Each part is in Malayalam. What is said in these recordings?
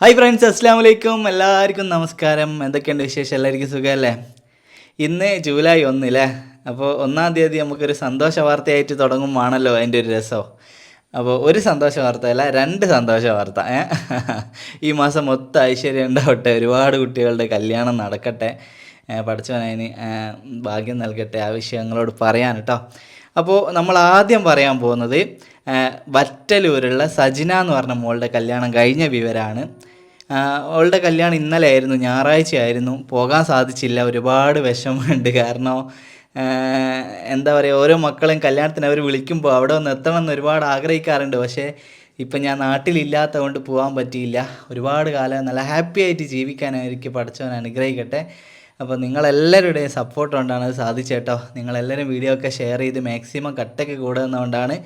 ഹായ് ഫ്രണ്ട്സ് അസ്സാം വലൈക്കും എല്ലാവർക്കും നമസ്കാരം. എന്തൊക്കെയുണ്ട് വിശേഷം? എല്ലാവർക്കും സുഖമല്ലേ? ഇന്ന് ജൂലൈ ഒന്നില്ലേ? അപ്പോൾ ഒന്നാം തീയതി നമുക്കൊരു സന്തോഷ വാർത്തയായിട്ട് തുടങ്ങുമാണല്ലോ അതിന്റെ ഒരു രസം. അപ്പോൾ ഒരു സന്തോഷ വാർത്ത അല്ല രണ്ട് സന്തോഷ വാർത്ത. ഈ മാസം മൊത്തം ഐശ്വര്യം ഉണ്ടാവട്ടെ. ഒരുപാട് കുട്ടികളുടെ കല്യാണം നടക്കട്ടെ. പഠിച്ചവനതിന് ഭാഗ്യം നൽകട്ടെ. ആ വിഷയങ്ങളോട് പറയാൻ കേട്ടോ. അപ്പോൾ നമ്മൾ ആദ്യം പറയാൻ പോകുന്നത് വറ്റലൂരുള്ള സജിന എന്ന് പറഞ്ഞ മോളുടെ കല്യാണം കഴിഞ്ഞ വിവരമാണ് അവളുടെ കല്യാണം ഇന്നലെ ആയിരുന്നു ഞായറാഴ്ച ആയിരുന്നു. പോകാൻ സാധിച്ചില്ല ഒരുപാട് വിഷമമുണ്ട്. കാരണം എന്താ പറയുക ഓരോ മക്കളും കല്യാണത്തിന് അവർ വിളിക്കുമ്പോൾ അവിടെ ഒന്ന് എത്തണം എന്ന് ഒരുപാട് ആഗ്രഹിക്കാറുണ്ട്. പക്ഷേ ഇപ്പം ഞാൻ നാട്ടിലില്ലാത്തത് കൊണ്ട് പോകാൻ പറ്റിയില്ല. ഒരുപാട് കാലം നല്ല ഹാപ്പി ആയിട്ട് ജീവിക്കാൻ പഠിച്ചവൻ അനുഗ്രഹിക്കട്ടെ. അപ്പോൾ നിങ്ങളെല്ലാവരുടെയും സപ്പോർട്ട് കൊണ്ടാണ് അത് സാധിച്ചേട്ടോ നിങ്ങളെല്ലാവരും വീഡിയോ ഒക്കെ ഷെയർ ചെയ്ത് മാക്സിമം കട്ടൊക്കെ കൂടുന്നതുകൊണ്ടാണ്.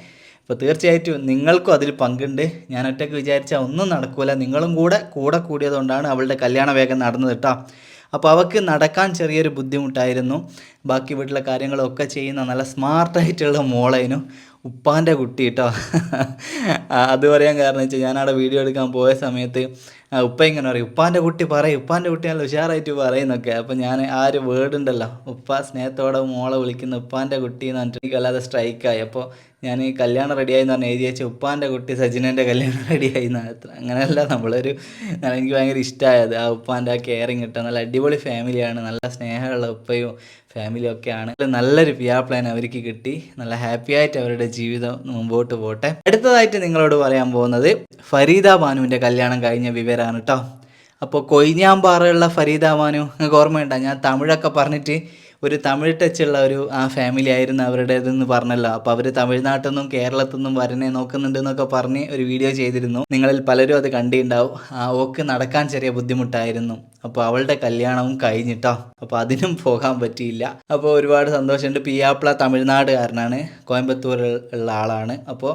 അപ്പോൾ തീർച്ചയായിട്ടും നിങ്ങൾക്കും അതിൽ പങ്കുണ്ട്. ഞാൻ ഒറ്റയ്ക്ക് വിചാരിച്ചാൽ ഒന്നും നടക്കൂല. നിങ്ങളും കൂടെ കൂടെ കൂടിയതുകൊണ്ടാണ് അവളുടെ കല്യാണ വേഗം നടന്നത് കേട്ടോ. അപ്പോൾ അവൾക്ക് നടക്കാൻ ചെറിയൊരു ബുദ്ധിമുട്ടായിരുന്നു. ബാക്കി വീട്ടിലെ കാര്യങ്ങളൊക്കെ ചെയ്യുന്ന നല്ല സ്മാർട്ടായിട്ടുള്ള മോളേനു ഉപ്പാന്റെ കുട്ടി കേട്ടോ. അത് പറയാൻ കാരണം വെച്ചാൽ ഞാനവിടെ വീഡിയോ എടുക്കാൻ പോയ സമയത്ത് ഉപ്പ ഇങ്ങനെ പറയും ഉപ്പാന്റെ കുട്ടി പറയും ഉപ്പാന്റെ കുട്ടി നല്ല ഉഷാറായിട്ട് പറയുന്നൊക്കെ അപ്പം ഞാൻ ആ ഒരു വേർഡ് ഉണ്ടല്ലോ. ഉപ്പ സ്നേഹത്തോടെ മോളെ വിളിക്കുന്ന ഉപ്പാന്റെ കുട്ടി എന്ന് പറഞ്ഞിട്ട് എനിക്ക് വല്ലാതെ സ്ട്രൈക്കായി അപ്പോൾ ഞാൻ കല്യാണം റെഡിയായി എന്ന് പറഞ്ഞാൽ എഴുതി വെച്ച ഉപ്പാന്റെ കുട്ടി സജിനന്റെ കല്യാണം റെഡിയായി എന്നാണ് അത്ര. അങ്ങനെയല്ല നമ്മളൊരു എനിക്ക് ഭയങ്കര ഇഷ്ടമായത് ആ ഉപ്പാന്റെ ആ കെയറിങ് കിട്ടുക നല്ല അടിപൊളി ഫാമിലിയാണ് നല്ല സ്നേഹമുള്ള ഉപ്പയും ഫാമിലിയും ഒക്കെയാണ് നല്ലൊരു പിയാ പ്ലാൻ അവർക്ക് കിട്ടി. നല്ല ഹാപ്പി ആയിട്ട് അവരുടെ ജീവിതം മുമ്പോട്ട് പോട്ടെ. അടുത്തതായിട്ട് നിങ്ങളോട് പറയാൻ പോകുന്നത് ഫരീദ ബാനുവിന്റെ കല്യാണം കഴിഞ്ഞ വിവരമാണ് കേട്ടോ അപ്പോൾ കൊയ്ഞ്ഞാമ്പാറയുള്ള ഫരീദ ബാനു നിങ്ങൾക്ക് ഓർമ്മയുണ്ടോ? ഞാൻ തമിഴൊക്കെ പറഞ്ഞിട്ട് ഒരു തമിഴ് ടച്ചുള്ള ഒരു ആ ഫാമിലി ആയിരുന്നു അവരുടേതെന്ന് പറഞ്ഞല്ലോ. അപ്പോൾ അവർ തമിഴ്നാട്ടിൽ നിന്നും കേരളത്തിൽ നിന്നും വരനെ നോക്കുന്നുണ്ട് എന്നൊക്കെ പറഞ്ഞ് ഒരു വീഡിയോ ചെയ്തിരുന്നു. നിങ്ങളിൽ പലരും അത് കണ്ടിട്ടുണ്ടാവും ആ ഓക്ക് നടക്കാൻ ചെറിയ ബുദ്ധിമുട്ടായിരുന്നു. അപ്പോൾ അവളുടെ കല്യാണവും കഴിഞ്ഞിട്ടോ. അപ്പോൾ അതിനും പോകാൻ പറ്റിയില്ല. അപ്പോൾ ഒരുപാട് സന്തോഷമുണ്ട്. പിയാപ്ല തമിഴ്നാടുകാരനാണ്. കോയമ്പത്തൂർ ഉള്ള ആളാണ്. അപ്പോൾ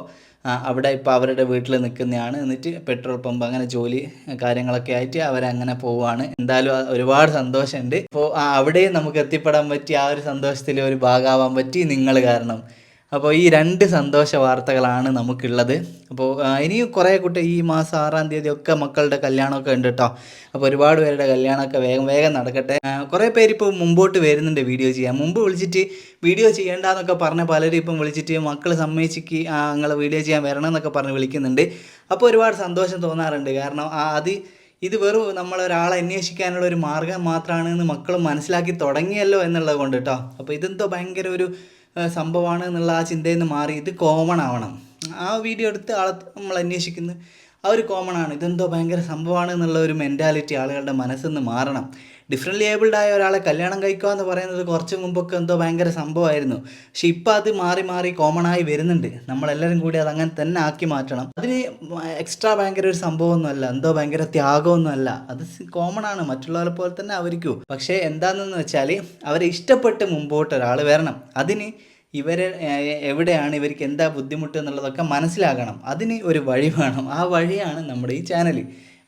അവിടെ ഇപ്പോൾ അവരുടെ വീട്ടിൽ നിൽക്കുന്നതാണ്. എന്നിട്ട് പെട്രോൾ പമ്പ് അങ്ങനെ ജോലി കാര്യങ്ങളൊക്കെ ആയിട്ട് അവരങ്ങനെ പോവുകയാണ് എന്തായാലും ഒരുപാട് സന്തോഷമുണ്ട്. അപ്പോൾ അവിടെയും നമുക്ക് എത്തിപ്പെടാൻ പറ്റി ആ ഒരു സന്തോഷത്തിൽ ഒരു ഭാഗമാവാൻ പറ്റി നിങ്ങൾ കാരണം. അപ്പോൾ ഈ രണ്ട് സന്തോഷ വാർത്തകളാണ് നമുക്കുള്ളത്. അപ്പോൾ ഇനിയും കുറേ കുട്ടി ഈ മാസം ആറാം തീയതി ഒക്കെ മക്കളുടെ കല്യാണമൊക്കെ ഉണ്ട് കേട്ടോ അപ്പോൾ ഒരുപാട് പേരുടെ കല്യാണമൊക്കെ വേഗം വേഗം നടക്കട്ടെ. കുറേ പേര് ഇപ്പോൾ മുമ്പോട്ട് വരുന്നുണ്ട് വീഡിയോ ചെയ്യാൻ. മുമ്പ് വിളിച്ചിട്ട് വീഡിയോ ചെയ്യേണ്ടെന്നൊക്കെ പറഞ്ഞ പലരും ഇപ്പം വിളിച്ചിട്ട് മക്കൾ സമ്മതിച്ചിക്ക് നിങ്ങൾ വീഡിയോ ചെയ്യാൻ വരണം എന്നൊക്കെ പറഞ്ഞ് വിളിക്കുന്നുണ്ട്. അപ്പോൾ ഒരുപാട് സന്തോഷം തോന്നാറുണ്ട്. കാരണം അത് ഇത് വെറും നമ്മളൊരാളെ അന്വേഷിക്കാനുള്ള ഒരു മാർഗം മാത്രമാണ് എന്ന് മക്കൾ മനസ്സിലാക്കി തുടങ്ങിയല്ലോ എന്നുള്ളത് കൊണ്ട് കേട്ടോ അപ്പോൾ ഇതെന്തോ ഭയങ്കര ഒരു സംഭവമാണ് എന്നുള്ള ആ ചിന്തയിൽ നിന്ന് മാറി ഇത് കോമൺ ആവണം. ആ വീഡിയോ എടുത്ത് ആളെ നമ്മൾ അന്വേഷിക്കുന്നു. ആ ഒരു കോമൺ ആണ്. ഇതെന്തോ ഭയങ്കര സംഭവമാണ് എന്നുള്ള ഒരു മെന്റാലിറ്റി ആളുകളുടെ മനസ്സിൽ നിന്ന് മാറണം. ഡിഫറെന്റ് ഏബിൾഡ് ആയ ഒരാളെ കല്യാണം കഴിക്കുക എന്ന് പറയുന്നത് കുറച്ച് മുമ്പൊക്കെ എന്തോ ഭയങ്കര സംഭവമായിരുന്നു. പക്ഷെ ഇപ്പം അത് മാറി മാറി കോമൺ ആയി വരുന്നുണ്ട്. നമ്മളെല്ലാവരും കൂടി അത് അങ്ങനെ തന്നെ ആക്കി മാറ്റണം. അതിന് എക്സ്ട്രാ ഭയങ്കര ഒരു സംഭവമൊന്നുമല്ല എന്തോ ഭയങ്കര ത്യാഗമൊന്നുമല്ല അത് കോമൺ ആണ്. മറ്റുള്ളവരെ പോലെ തന്നെ അവർക്കും പക്ഷേ എന്താണെന്ന് വെച്ചാൽ അവരെ ഇഷ്ടപ്പെട്ട് മുമ്പോട്ട് ഒരാൾ വരണം. അതിന് ഇവരെ എവിടെയാണ് ഇവർക്ക് എന്താ ബുദ്ധിമുട്ട് എന്നുള്ളതൊക്കെ മനസ്സിലാകണം. അതിന് ഒരു വഴി വേണം. ആ വഴിയാണ് നമ്മുടെ ഈ ചാനൽ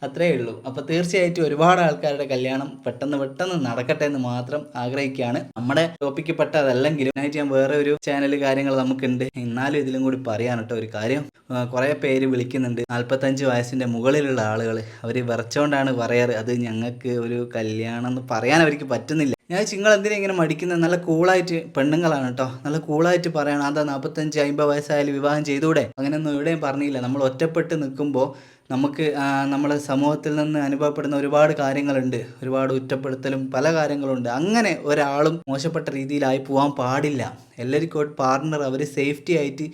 അത്രയേ ഉള്ളൂ. അപ്പോൾ തീർച്ചയായിട്ടും ഒരുപാട് ആൾക്കാരുടെ കല്യാണം പെട്ടെന്ന് പെട്ടെന്ന് നടക്കട്ടെ എന്ന് മാത്രം ആഗ്രഹിക്കുകയാണ്. നമ്മുടെ ടോപ്പിക്ക് പെട്ടതല്ലെങ്കിലും അതിനായിട്ട് ഞാൻ വേറെ ഒരു ചാനൽ കാര്യങ്ങൾ നമുക്കുണ്ട്. എന്നാലും ഇതിലും കൂടി പറയാൻ കേട്ടോ ഒരു കാര്യം. കുറേ പേര് വിളിക്കുന്നുണ്ട്. നാൽപ്പത്തഞ്ച് വയസ്സിന്റെ മുകളിലുള്ള ആളുകൾ അവർ വിറച്ചുകൊണ്ടാണ് പറയാറ്. അത് ഞങ്ങൾക്ക് ഒരു കല്യാണം എന്ന് പറയാൻ അവർക്ക് പറ്റുന്നില്ല. ഞാൻ നിങ്ങൾ എന്തിനാ ഇങ്ങനെ മടിക്കുന്നത് നല്ല കൂളായിട്ട് പെണ്ണുങ്ങളാണ് കേട്ടോ. നല്ല കൂളായിട്ട് പറയണം. അതാ നാൽപ്പത്തഞ്ച് അമ്പത് വയസ്സായാലും വിവാഹം ചെയ്തുകൂടെ അങ്ങനെയൊന്നും എവിടെയും പറഞ്ഞില്ല. നമ്മൾ ഒറ്റപ്പെട്ട് നിൽക്കുമ്പോൾ നമുക്ക് നമ്മളെ സമൂഹത്തിൽ നിന്ന് അനുഭവപ്പെടുന്ന ഒരുപാട് കാര്യങ്ങളുണ്ട്. ഒരുപാട് കുറ്റപ്പെടുത്തലും പല കാര്യങ്ങളുണ്ട്. അങ്ങനെ ഒരാളും മോശപ്പെട്ട രീതിയിലായി പോകാൻ പാടില്ല. എല്ലാവർക്കും ഒരു പാർട്ണർ അവർ സേഫ്റ്റി ആയിട്ട്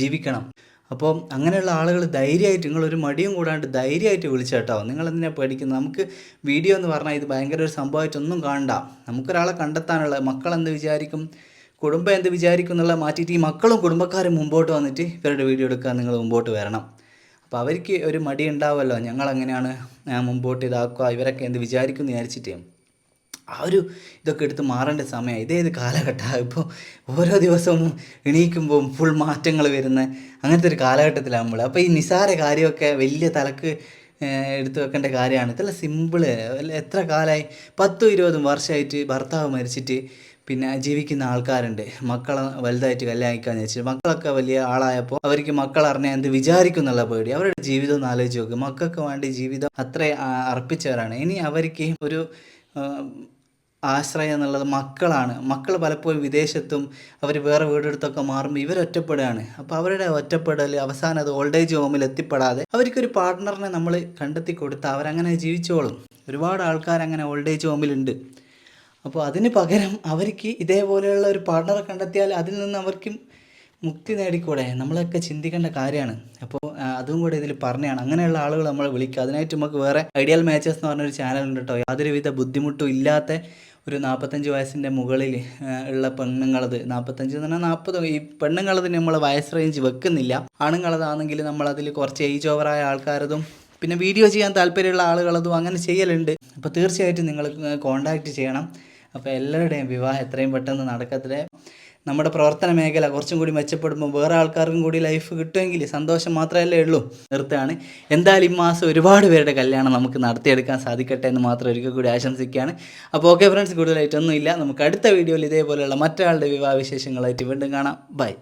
ജീവിക്കണം. അപ്പോൾ അങ്ങനെയുള്ള ആളുകൾ ധൈര്യമായിട്ട് നിങ്ങളൊരു മടിയും കൂടാണ്ട് ധൈര്യമായിട്ട് വിളിച്ചേട്ടോ നിങ്ങൾ എന്തിനാണ് പേടിക്കുന്നത്? നമുക്ക് വീഡിയോ എന്ന് പറഞ്ഞാൽ ഇത് ഭയങ്കര ഒരു സംഭവമായിട്ടൊന്നും കാണണ്ട. നമുക്കൊരാളെ കണ്ടെത്താനുള്ള മക്കൾ എന്ത് വിചാരിക്കും? കുടുംബം എന്ത് വിചാരിക്കും എന്നുള്ള മാറ്റിയിട്ട് ഈ മക്കളും കുടുംബക്കാരും മുമ്പോട്ട് വന്നിട്ട് ഇവരുടെ വീഡിയോ എടുക്കാൻ നിങ്ങൾ മുമ്പോട്ട് വരണം. അപ്പോൾ അവർക്ക് ഒരു മടി ഉണ്ടാവുമല്ലോ. ഞങ്ങളെങ്ങനെയാണ് മുമ്പോട്ട് ഇതാക്കുക. ഇവരൊക്കെ എന്ത് വിചാരിക്കും എന്ന് വിചാരിച്ചിട്ട്. ആ ഒരു ഇതൊക്കെ എടുത്ത് മാറേണ്ട സമയം ഇതേത് കാലഘട്ടമാണ് ഇപ്പോൾ ഓരോ ദിവസവും എണീക്കുമ്പോൾ ഫുൾ മാറ്റങ്ങൾ വരുന്ന അങ്ങനത്തെ ഒരു കാലഘട്ടത്തിലാണ് നമ്മൾ അപ്പോൾ ഈ നിസാര കാര്യമൊക്കെ വലിയ തലക്ക് എടുത്തു വെക്കേണ്ട കാര്യമാണ്. ഇതെല്ലാം സിമ്പിൾ എത്ര കാലമായി? പത്തും ഇരുപതും വർഷമായിട്ട് ഭർത്താവ് മരിച്ചിട്ട് പിന്നെ ജീവിക്കുന്ന ആൾക്കാരുണ്ട്. മക്കളെ വലുതായിട്ട് കല്യാണം വെച്ചാൽ മക്കളൊക്കെ വലിയ ആളായപ്പോൾ അവർക്ക് മക്കൾ അറിഞ്ഞാൽ എന്ത് വിചാരിക്കും എന്നുള്ള പേടി. അവരുടെ ജീവിതം ഒന്ന് ആലോചിച്ച് നോക്കുക മക്കൾക്ക് വേണ്ടി ജീവിതം അത്ര അർപ്പിച്ചവരാണ്. ഇനി അവർക്ക് ഒരു ആശ്രയം എന്നുള്ളത് മക്കളാണ്. മക്കൾ പലപ്പോഴും വിദേശത്തും അവർ വേറെ വീടെടുത്തൊക്കെ മാറുമ്പോൾ ഇവർ ഒറ്റപ്പെടുകയാണ്. അപ്പോൾ അവരുടെ ഒറ്റപ്പെടൽ അവസാനം അത് ഓൾഡ് ഏജ് ഹോമിൽ എത്തിപ്പെടാതെ അവർക്കൊരു പാർട്ട്ണറിനെ നമ്മൾ കണ്ടെത്തി കൊടുത്താൽ അവരങ്ങനെ ജീവിച്ചോളും. ഒരുപാട് ആൾക്കാർ അങ്ങനെ ഓൾഡ് ഏജ് ഹോമിലുണ്ട് അപ്പോൾ അതിന് പകരം അവർക്ക് ഇതേപോലെയുള്ള ഒരു പാർട്ട്ണറെ കണ്ടെത്തിയാൽ അതിൽ നിന്ന് അവർക്കും മുക്തി നേടിക്കൂടെ? നമ്മളൊക്കെ ചിന്തിക്കേണ്ട കാര്യമാണ്. അപ്പോൾ അതും കൂടെ ഇതിൽ പറഞ്ഞതാണ് അങ്ങനെയുള്ള ആളുകൾ നമ്മൾ വിളിക്കുക. അതിനായിട്ട് നമുക്ക് വേറെ ഐഡിയൽ മാച്ചസ് എന്ന് പറഞ്ഞൊരു ചാനൽ ഉണ്ട് കേട്ടോ യാതൊരുവിധ ബുദ്ധിമുട്ടും ഇല്ലാത്ത ഒരു നാൽപ്പത്തഞ്ച് വയസ്സിന്റെ മുകളിൽ ഉള്ള പെണ്ണുങ്ങളത് നാൽപ്പത്തഞ്ച് എന്ന് പറഞ്ഞാൽ നാൽപ്പത് ഈ പെണ്ണുങ്ങളത് നമ്മൾ വയസ്സ് റേഞ്ച് വെക്കുന്നില്ല. ആണുങ്ങളതാണെങ്കിൽ നമ്മളതിൽ കുറച്ച് ഏജ് ഓവറായ ആൾക്കാരതും പിന്നെ വീഡിയോ ചെയ്യാൻ താല്പര്യമുള്ള ആളുകളതും അങ്ങനെ ചെയ്യലുണ്ട്. അപ്പോൾ തീർച്ചയായിട്ടും നിങ്ങൾ കോൺടാക്റ്റ് ചെയ്യണം. അപ്പോൾ എല്ലാവരുടെയും വിവാഹം എത്രയും പെട്ടെന്ന് നടക്കത്തില്ലേ? നമ്മുടെ പ്രവർത്തന മേഖല കുറച്ചും കൂടി മെച്ചപ്പെടുമ്പോൾ വേറെ ആൾക്കാർക്കും കൂടി ലൈഫ് കിട്ടുമെങ്കിൽ സന്തോഷം മാത്രമല്ലേ ഉള്ളൂ. നിർത്താണ്. എന്തായാലും ഈ മാസം ഒരുപാട് പേരുടെ കല്യാണം നമുക്ക് നടത്തിയെടുക്കാൻ സാധിക്കട്ടെ എന്ന് മാത്രം ഒരിക്കൽ കൂടി ആശംസിക്കുകയാണ്. അപ്പോൾ ഓക്കെ ഫ്രണ്ട്സ് കൂടുതലായിട്ടൊന്നുമില്ല. നമുക്ക് അടുത്ത വീഡിയോയിൽ ഇതേപോലെയുള്ള മറ്റൊരാളുടെ വിവാഹ വിശേഷങ്ങളായിട്ട് വീണ്ടും കാണാം. ബൈ